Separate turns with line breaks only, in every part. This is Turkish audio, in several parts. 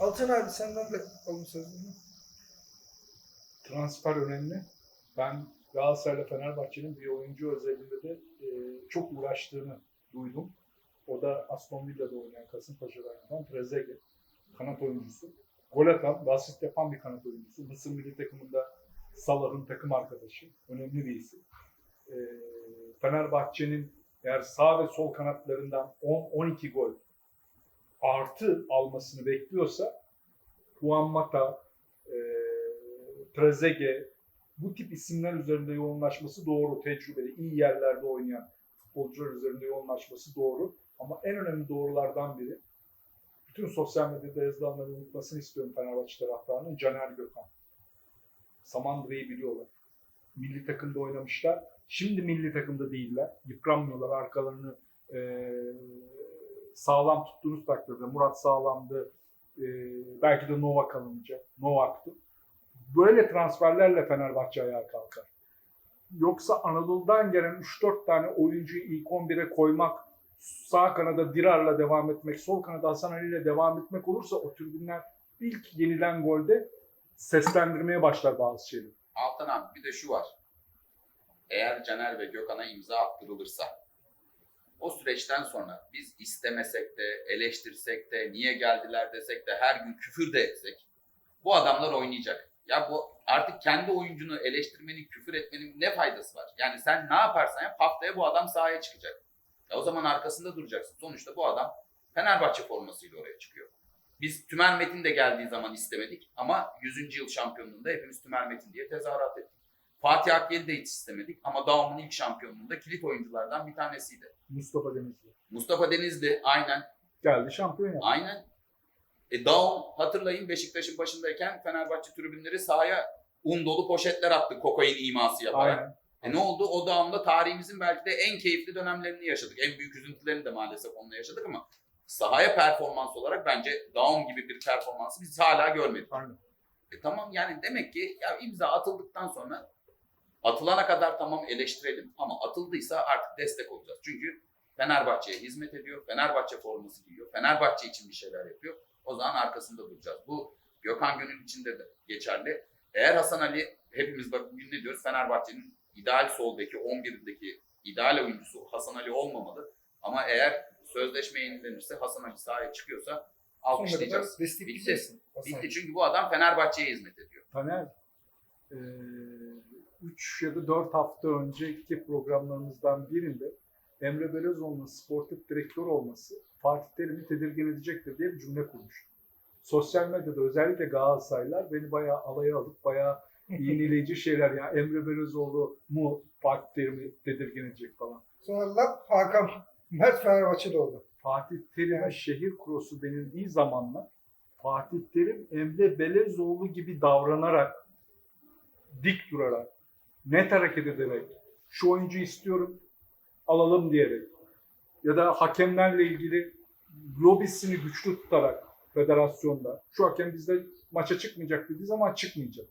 Altan abi senden de alın sözünü.
transfer önemli. Ben Galatasaray'la Fenerbahçe'nin bir oyuncu özelinde de e, çok uğraştığını duydum. O da Aston Villa'da oynayan Kasımpaşa'dan Trezeguet. Kanat oyuncusu. Gol atan, ve asist yapan bir kanat oyuncusu. Mısır milli takımında Salah'ın takım arkadaşı. Önemli bir isim. E, Fenerbahçe'nin eğer sağ ve sol kanatlarından 10-12 gol artı almasını bekliyorsa Juan Mata, e, Trezeguet bu tip isimler üzerinde yoğunlaşması doğru. Tecrübeli, iyi yerlerde oynayan futbolcular üzerinde yoğunlaşması doğru. Ama en önemli doğrulardan biri bütün sosyal medyada yazılanları unutmasını istiyorum Fenerbahçe taraftarının Caner Gökhan. Samandıra'yı biliyorlar. Milli takımda oynamışlar. Şimdi milli takımda değiller. Yıpranmıyorlar. Arkalarını eee, sağlam tuttuğunuz takdirde. Murat sağlamdı. Eee, belki de Novak alınacak. Novak'tı. Böyle transferlerle Fenerbahçe ayağa kalkar. Yoksa Anadolu'dan gelen 3-4 tane oyuncuyu ilk 11'e koymak, sağ kanada Dirar'la devam etmek, sol kanada Hasan Ali ile devam etmek olursa o tribünler ilk yenilen golde seslendirmeye başlar bazı şeyleri.
Altan abi bir de şu var. Eğer Caner ve Gökhan'a imza attırılırsa o süreçten sonra biz istemesek de, eleştirsek de, niye geldiler desek de, her gün küfür de etsek bu adamlar oynayacak. Ya bu artık kendi oyuncunu eleştirmenin, küfür etmenin ne faydası var? Yani sen ne yaparsan yap haftaya bu adam sahaya çıkacak. Ya o zaman arkasında duracaksın. Sonuçta bu adam Fenerbahçe formasıyla oraya çıkıyor. Biz Tümer Metin de geldiği zaman istemedik ama 100. yıl şampiyonluğunda hepimiz Tümer Metin diye tezahürat ettik. Fatih Akkeli de hiç istemedik ama Daum'un ilk şampiyonluğunda kilit oyunculardan bir tanesiydi.
Mustafa Denizli.
Mustafa Denizli aynen
Geldi şampiyon yaptı.
aynen. E Daum hatırlayın Beşiktaş'ın başındayken Fenerbahçe tribünleri sahaya un dolu poşetler attı kokain iması yaparak.
Aynen.
E ne oldu? O Daum'da tarihimizin belki de en keyifli dönemlerini yaşadık. En büyük üzüntülerini de maalesef onunla yaşadık ama sahaya performans olarak bence Daum gibi bir performansı biz hala görmedik.
Aynen.
E tamam yani demek ki ya imza atıldıktan sonra atılana kadar tamam eleştirelim ama atıldıysa artık destek olacağız. Çünkü Fenerbahçe'ye hizmet ediyor. Fenerbahçe forması giyiyor. Fenerbahçe için bir şeyler yapıyor. O zaman arkasında duracağız. Bu Gökhan Gönül için de geçerli. Eğer Hasan Ali hepimiz bak bugün ne diyoruz? Fenerbahçe'nin ideal soldaki 11'deki ideal oyuncusu Hasan Ali olmamalı. Ama eğer sözleşme yenilenirse Hasan Ali sahaya çıkıyorsa alkışlayacağız.
destekleyeceksin.
Bitti çünkü bu adam Fenerbahçe'ye hizmet ediyor.
Taner, 3 ya da 4 hafta önceki programlarımızdan birinde Emre Belözoğlu'nun sportif direktör olması Fatih Terim'i tedirgin edecektir diye bir cümle kurmuştu. Sosyal medyada özellikle Galatasaraylılar beni bayağı alaya alıp bayağı iğneleyici şeyler ya Emre Belözoğlu mu Fatih Terim'i tedirgin edecek falan.
Sonra lap Hakan Mert Fenerbahçe'de oldu.
Fatih Terim'e şehir kurusu denildiği zamanlar Fatih Terim Emre Belezoğlu gibi davranarak, dik durarak, net hareket ederek, şu oyuncu istiyorum, alalım diyerek ya da hakemlerle ilgili lobisini güçlü tutarak federasyonda şu hakem bizde maça çıkmayacak dediği zaman çıkmayacak.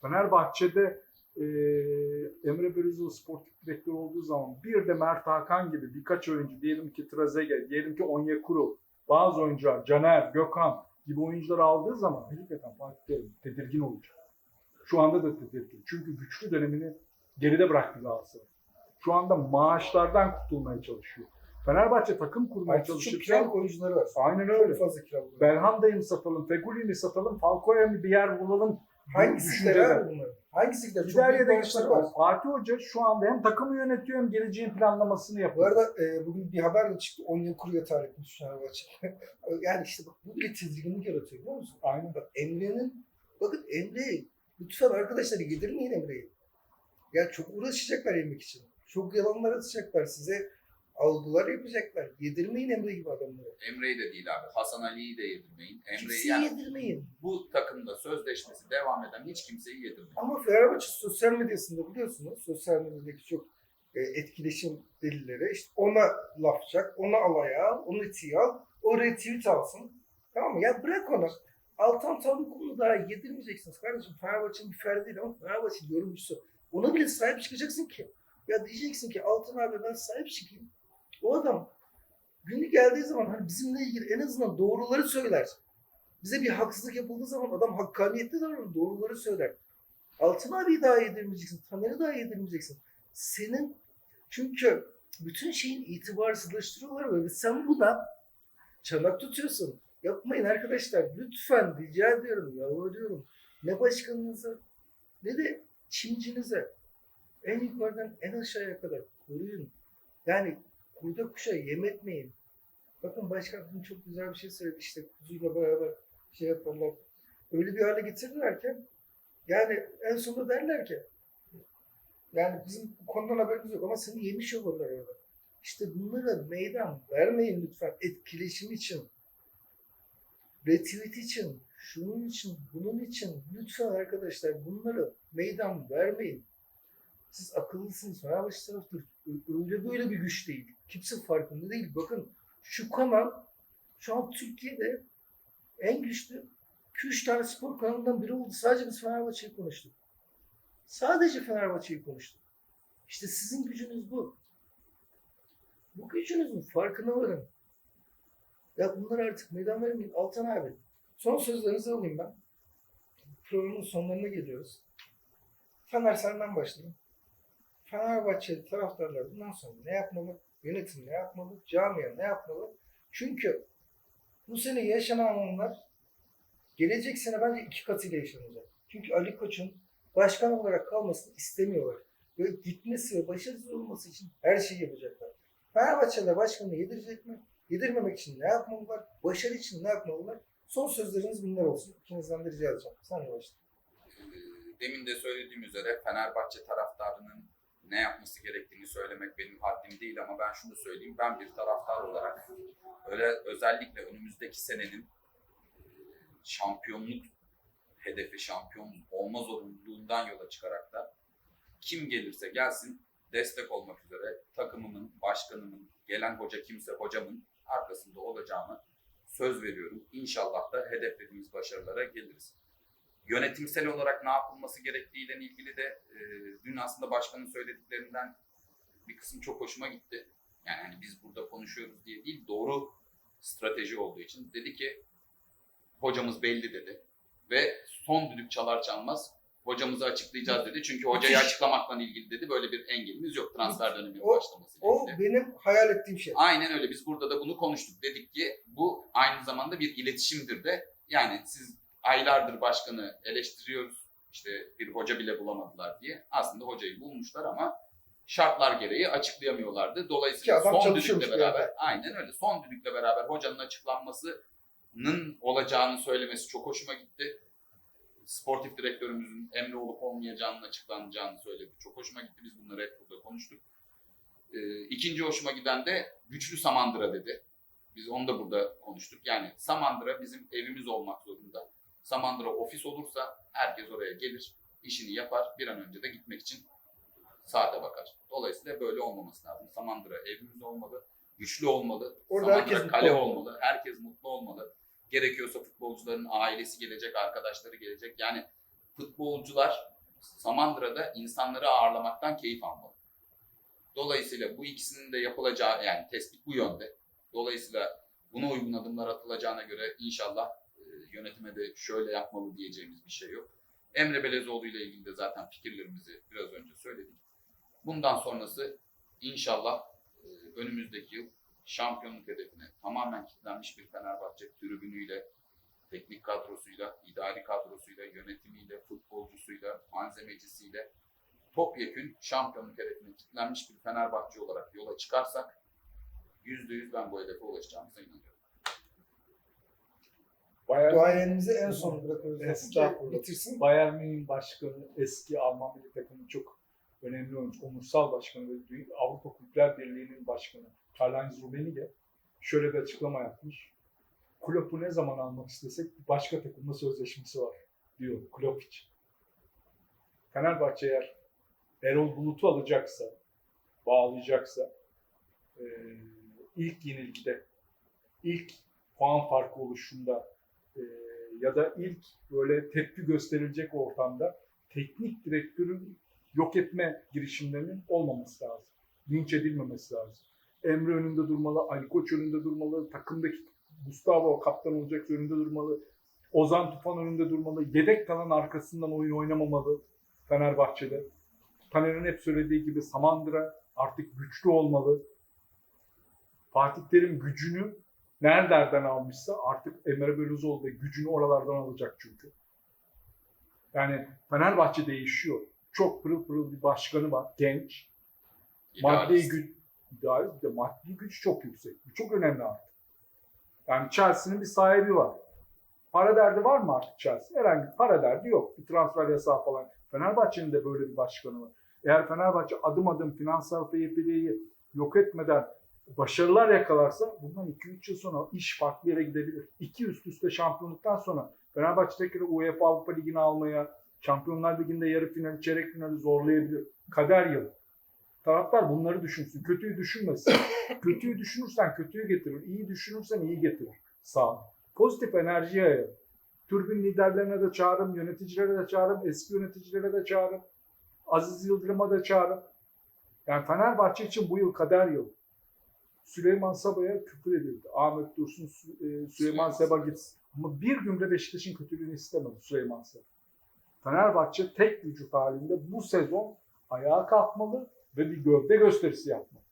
Fenerbahçe'de eee Emre Belözoğlu sportif direktör olduğu zaman bir de Mert Hakan gibi birkaç oyuncu diyelim ki Trezeguet, diyelim ki Onyekuru, bazı oyuncular Caner, Gökhan gibi oyuncuları aldığı zaman hakikaten Fatih tedirgin olacak. Şu anda da tedirgin. Çünkü güçlü dönemini geride bıraktı Galatasaray. Şu anda maaşlardan kurtulmaya çalışıyor. Fenerbahçe takım kurmaya
Artık çok
çalışırken
kiralık oyuncuları var.
aynen öyle.
Çok fazla kiralık.
Belhanda'yı mı satalım, Fegüli'yi mi satalım, Falco'ya mı bir yer bulalım?
Hangisi gider bunlar? Hangisi gider? Çok büyük
geçer.
var.
Fatih Hoca şu anda hem takımı yönetiyor hem geleceğin planlamasını
Bu
yapıyor.
arada e, bugün bir haber de çıktı. 10 yıl kuru yatağı etmiş Fenerbahçe. yani işte bak bu bile tedirginlik yaratıyor biliyor musun?
Aynen.
Bak Emre'nin, bakın Emre, lütfen arkadaşlar yedirmeyin Emre'yi. Ya çok uğraşacaklar yemek için. Çok yalanlar atacaklar size. Algılar yapacaklar. Yedirmeyin Emre gibi adamları.
Emre'yi de değil abi. Hasan Ali'yi de yedirmeyin. Emre'yi
Kimseyi
yani
yedirmeyin.
bu takımda sözleşmesi devam eden hiç kimseyi yedirmeyin.
Ama Fenerbahçe sosyal medyasında biliyorsunuz, sosyal medyadaki çok e, etkileşim delilleri, işte ona laf çak, ona alaya al, onu tiye al, o retweet alsın. Tamam mı? Ya bırak onu. Altan Tanrıkul'u daha yedirmeyeceksiniz kardeşim. Fenerbahçe'nin bir ferdi değil ama Fenerbahçe'nin yorumcusu. Ona bile sahip çıkacaksın ki. Ya diyeceksin ki Altan abi ben sahip çıkayım. O adam günü geldiği zaman hani bizimle ilgili en azından doğruları söyler. Bize bir haksızlık yapıldığı zaman adam hakkaniyetli davranır, doğruları söyler. Altın abiyi daha yedirmeyeceksin, Taner'i daha yedirmeyeceksin. Senin çünkü bütün şeyin itibarsızlaştırıyorlar ve sen buna çanak tutuyorsun. Yapmayın arkadaşlar. Lütfen rica ediyorum, yalvarıyorum. Ne başkanınıza ne de çimcinize en yukarıdan en aşağıya kadar koruyun. Yani kurda kuşa yem etmeyin. Bakın başkan bugün çok güzel bir şey söyledi işte kuzuyla beraber şey yaparlar. Öyle bir hale getirdiler ki yani en sonunda derler ki yani bizim bu konudan haberimiz yok ama seni yemiş olurlar orada. İşte bunlara meydan vermeyin lütfen etkileşim için. Retweet için, şunun için, bunun için lütfen arkadaşlar bunları meydan vermeyin. Siz akıllısınız. Fenerbahçe taraftır. Öyle böyle bir güç değil. Kimse farkında değil. Bakın şu kanal şu an Türkiye'de en güçlü 2-3 tane spor kanalından biri oldu. Sadece biz Fenerbahçe'yi konuştuk. Sadece Fenerbahçe'yi konuştuk. İşte sizin gücünüz bu. Bu gücünüzün farkına varın. Ya bunlar artık meydan vermeyin. Altan abi. Son sözlerinizi alayım ben. Programın sonlarına geliyoruz. Fener senden başlayayım. Fenerbahçeli taraftarlar bundan sonra ne yapmalı? Yönetim ne yapmalı? Camia ne yapmalı? Çünkü bu sene yaşanan onlar gelecek sene bence iki katıyla yaşanacak. Çünkü Ali Koç'un başkan olarak kalmasını istemiyorlar. Ve gitmesi ve başarısız olması için her şeyi yapacaklar. Fenerbahçe'de başkanı yedirecek mi? Yedirmemek için ne yapmalılar? Başarı için ne yapmalılar? Son sözleriniz bunlar olsun. İkinizden de rica edeceğim. Sen de.
Ee, demin de söylediğim üzere Fenerbahçe taraftarının ne yapması gerektiğini söylemek benim haddim değil ama ben şunu söyleyeyim. Ben bir taraftar olarak öyle özellikle önümüzdeki senenin şampiyonluk hedefi, şampiyon olma zorunluluğundan yola çıkarak da kim gelirse gelsin destek olmak üzere takımımın, başkanımın, gelen hoca kimse hocamın arkasında olacağımı söz veriyorum. İnşallah da hedeflediğimiz başarılara geliriz yönetimsel olarak ne yapılması gerektiğiyle ilgili de e, dün aslında başkanın söylediklerinden bir kısım çok hoşuma gitti. Yani hani biz burada konuşuyoruz diye değil, doğru strateji olduğu için dedi ki hocamız belli dedi ve son düdük çalar çalmaz hocamızı açıklayacağız dedi. Çünkü hocayı açıklamakla ilgili dedi böyle bir engelimiz yok transfer döneminin
O-
başlamasıyla
O
ilgili.
benim hayal ettiğim şey.
Aynen öyle. Biz burada da bunu konuştuk. Dedik ki bu aynı zamanda bir iletişimdir de. Yani siz aylardır başkanı eleştiriyoruz. İşte bir hoca bile bulamadılar diye. Aslında hocayı bulmuşlar ama şartlar gereği açıklayamıyorlardı. Dolayısıyla son düdükle beraber,
yerde.
aynen öyle. Son düdükle beraber hocanın açıklanmasının olacağını söylemesi çok hoşuma gitti. Sportif direktörümüzün emri olup olmayacağının açıklanacağını söyledi. Çok hoşuma gitti. Biz bunları hep burada konuştuk. Ee, ikinci hoşuma giden de güçlü Samandıra dedi. Biz onu da burada konuştuk. Yani Samandıra bizim evimiz olmak zorunda. Samandıra ofis olursa herkes oraya gelir, işini yapar, bir an önce de gitmek için saate bakar. Dolayısıyla böyle olmaması lazım. Samandıra evimiz olmalı, güçlü olmalı,
Orada
Samandıra
herkes mutlu
kale
olmalı.
olmalı, herkes mutlu olmalı. Gerekiyorsa futbolcuların ailesi gelecek, arkadaşları gelecek. Yani futbolcular Samandıra'da insanları ağırlamaktan keyif almalı. Dolayısıyla bu ikisinin de yapılacağı yani tespit bu yönde. Dolayısıyla buna uygun adımlar atılacağına göre inşallah e, yönetime de şöyle yapmalı diyeceğimiz bir şey yok. Emre Belezoğlu ile ilgili de zaten fikirlerimizi biraz önce söyledik. Bundan sonrası inşallah e, önümüzdeki yıl şampiyonluk hedefine tamamen kilitlenmiş bir Fenerbahçe tribünüyle, teknik kadrosuyla, idari kadrosuyla, yönetimiyle, futbolcusuyla, malzemecisiyle topyekün şampiyonluk hedefine kilitlenmiş bir Fenerbahçe olarak yola çıkarsak %100 ben bu hedefe ulaşacağımıza inanıyorum.
Bayern,
Duayenimizi en son bırakıyoruz.
Estağfurullah.
Bitirsin.
Bayern Münih'in başkanı, eski Alman milli takımı çok önemli oyuncu, onursal başkanı ve Avrupa Kulüpler Birliği'nin başkanı Karl-Heinz Rummenigge şöyle bir açıklama yapmış. Klopp'u ne zaman almak istesek başka takımla sözleşmesi var diyor Klopp için. Fenerbahçe eğer Erol Bulut'u alacaksa, bağlayacaksa eee, ilk yenilgide, ilk puan farkı oluşunda eee, ya da ilk böyle tepki gösterilecek ortamda teknik direktörün yok etme girişimlerinin olmaması lazım. Linç edilmemesi lazım. Emre önünde durmalı, Ali Koç önünde durmalı, takımdaki Gustavo kaptan olacak önünde durmalı. Ozan Tufan önünde durmalı. Yedek kalan arkasından oyun oynamamalı Fenerbahçe'de. Taner'in hep söylediği gibi Samandıra artık güçlü olmalı. Fatih Terim gücünü nerelerden almışsa artık Emre Belözoğlu da gücünü oralardan alacak çünkü. Yani Fenerbahçe değişiyor. Çok pırıl pırıl bir başkanı var, genç. Maddi
İdealist.
Güç, idealist de maddi güç çok yüksek. Bu çok önemli artık. Yani Chelsea'nin bir sahibi var. Para derdi var mı artık Chelsea? Herhangi bir para derdi yok. Bir transfer yasağı falan. Fenerbahçe'nin de böyle bir başkanı var. Eğer Fenerbahçe adım adım finansal fair yok etmeden başarılar yakalarsa bundan 2-3 yıl sonra iş farklı yere gidebilir. İki üst üste şampiyonluktan sonra Fenerbahçe tekrar UEFA Avrupa Ligi'ni almaya, Şampiyonlar Ligi'nde yarı finali, çeyrek finali zorlayabilir. Kader yılı. Taraftar bunları düşünsün. Kötüyü düşünmesin. kötüyü düşünürsen kötüyü getirir. İyi düşünürsen iyi getirir. Sağ. Pozitif enerji yayalım. Türbün liderlerine de çağırın, yöneticilere de çağırın, eski yöneticilere de çağırın. Aziz Yıldırım'a da çağırın. Yani Fenerbahçe için bu yıl kader yılı. Süleyman Sabah'a küfür edildi. Ahmet Dursun, e, Süleyman Seba. gitsin. Ama bir günde Beşiktaş'ın kötülüğünü istemedi Süleyman Seba. Fenerbahçe tek vücut halinde bu sezon ayağa kalkmalı ve bir gövde gösterisi yapmalı.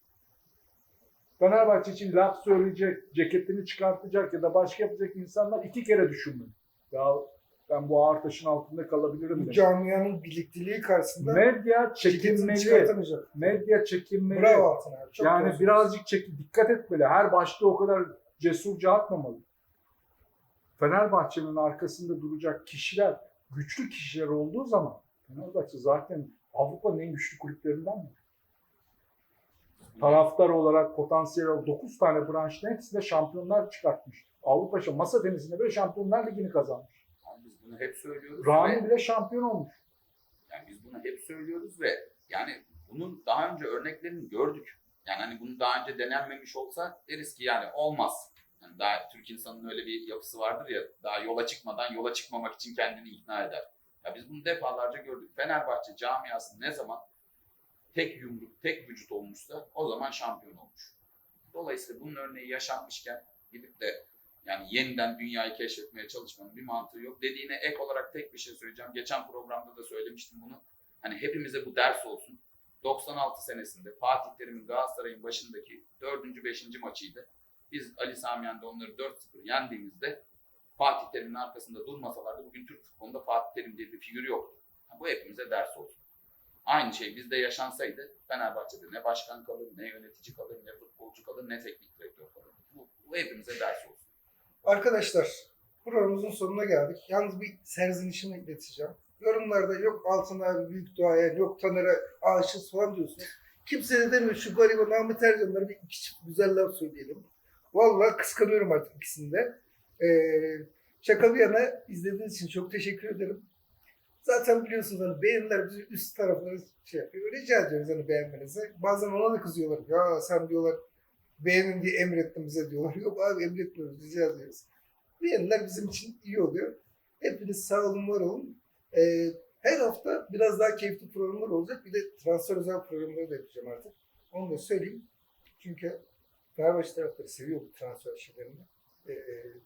Fenerbahçe için laf söyleyecek, ceketini çıkartacak ya da başka yapacak insanlar iki kere düşünmeli. Ya ben bu ağır taşın altında kalabilirim
Bu camianın birlikteliği karşısında
Medya çekinmeli. Medya çekinmeli.
Bravo Altın abi. Çok
yani
doğru
birazcık çek, dikkat etmeli. Her başta o kadar cesurca atmamalı. Fenerbahçe'nin arkasında duracak kişiler, güçlü kişiler olduğu zaman Fenerbahçe zaten Avrupa'nın en güçlü kulüplerinden biri. Taraftar olarak potansiyel olarak 9 tane branşın hepsinde şampiyonlar çıkartmış. Avrupa masa tenisinde bile şampiyonlar ligini kazanmış.
Yani biz bunu hep söylüyoruz.
Rami
ve-
bile şampiyon olmuş.
Yani biz bunu hep söylüyoruz ve yani bunun daha önce örneklerini gördük. Yani hani bunu daha önce denenmemiş olsa deriz ki yani olmaz. Yani daha Türk insanının öyle bir yapısı vardır ya daha yola çıkmadan yola çıkmamak için kendini ikna eder. Ya biz bunu defalarca gördük. Fenerbahçe camiası ne zaman tek yumruk, tek vücut olmuşsa o zaman şampiyon olmuş. Dolayısıyla bunun örneği yaşanmışken gidip de yani yeniden dünyayı keşfetmeye çalışmanın bir mantığı yok. Dediğine ek olarak tek bir şey söyleyeceğim. Geçen programda da söylemiştim bunu. Hani hepimize bu ders olsun. 96 senesinde Fatih Terim'in Galatasaray'ın başındaki 4. 5. maçıydı. Biz Ali Sami Yen'de onları 4-0 yendiğimizde Fatih Terim'in arkasında durmasalardı bugün Türk futbolunda Fatih Terim diye bir figür yoktu. Bu hepimize ders olsun. Aynı şey bizde yaşansaydı Fenerbahçe'de ne başkan kalır, ne yönetici kalır, ne futbolcu kalır, ne teknik direktör kalır. Bu, bu hepimize ders olsun.
Arkadaşlar programımızın sonuna geldik. Yalnız bir serzenişimi ileteceğim. Yorumlarda yok Altın abi büyük duayen, yok Taner'e aşığız falan diyorsunuz. Kimse de demiyor şu gariban Ahmet Ercan'lara bir iki çift güzel laf söyleyelim. Vallahi kıskanıyorum artık ikisini de. Ee, şaka bir yana izlediğiniz için çok teşekkür ederim. Zaten biliyorsunuz hani beğeniler bizi üst tarafları şey yapıyor. Rica ediyoruz hani beğenmenizi. Bazen ona da kızıyorlar. Ya sen diyorlar beğenin diye emrettin bize diyorlar. Yok abi emretmiyoruz rica ediyoruz. Beğeniler bizim için iyi oluyor. Hepiniz sağ olun var olun. Ee, her hafta biraz daha keyifli programlar olacak. Bir de transfer özel programları da yapacağım artık. Onu da söyleyeyim. Çünkü Fenerbahçe taraftarı seviyor bu transfer şeylerini. Ee,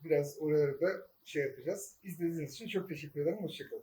biraz oraları da şey yapacağız. İzlediğiniz için çok teşekkür ederim. Hoşçakalın.